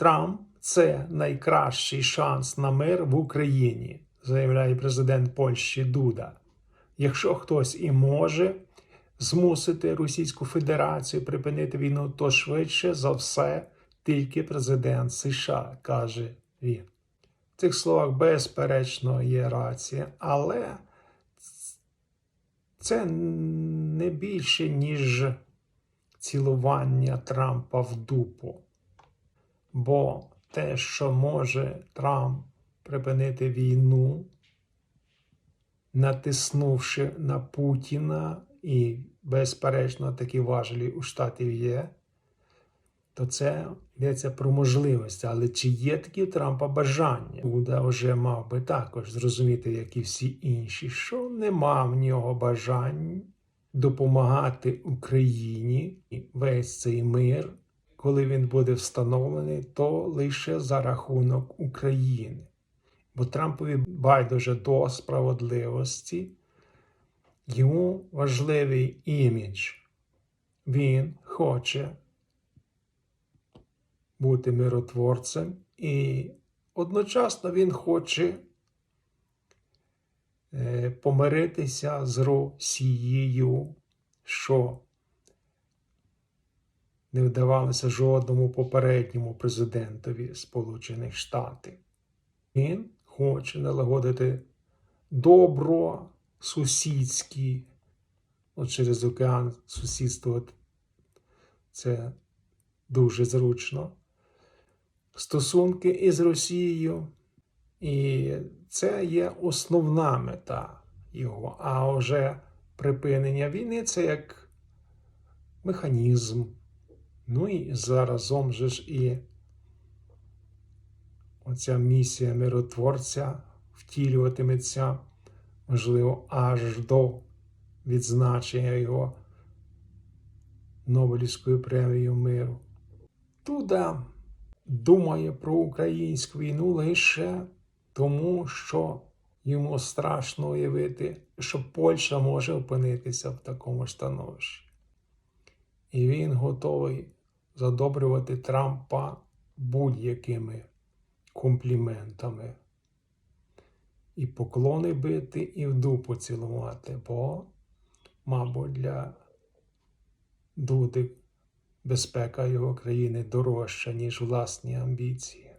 Трамп це найкращий шанс на мир в Україні, заявляє президент Польщі Дуда. Якщо хтось і може змусити Російську Федерацію припинити війну, то швидше за все тільки президент США, каже він. В цих словах безперечно є рація, але це не більше, ніж цілування Трампа в дупу. Бо те, що може Трамп припинити війну, натиснувши на Путіна, і, безперечно, такі важелі у штатів є, то це йдеться про можливості. Але чи є такі у Трампа бажання? Дуда вже мав би також зрозуміти, як і всі інші, що нема в нього бажань допомагати Україні і весь цей мир, коли він буде встановлений, то лише за рахунок України. Бо Трампові байдуже до справедливості, йому важливий імідж. Він хоче бути миротворцем, і одночасно він хоче е, помиритися з Росією, що не вдавалося жодному попередньому президентові Сполучених Штатів. Він хоче налагодити добро сусідські, через океан сусідство це дуже зручно. Стосунки із Росією, і це є основна мета його. А вже припинення війни це як механізм. Ну і заразом же ж і оця місія миротворця втілюватиметься, можливо, аж до відзначення його Нобелівською премією миру. Туда думає про українську війну лише тому, що йому страшно уявити, що Польща може опинитися в такому становищі. І він готовий задобрювати Трампа будь-якими компліментами. І поклони бити, і в дупу цілувати, бо, мабуть, для Дуди безпека його країни дорожча, ніж власні амбіції.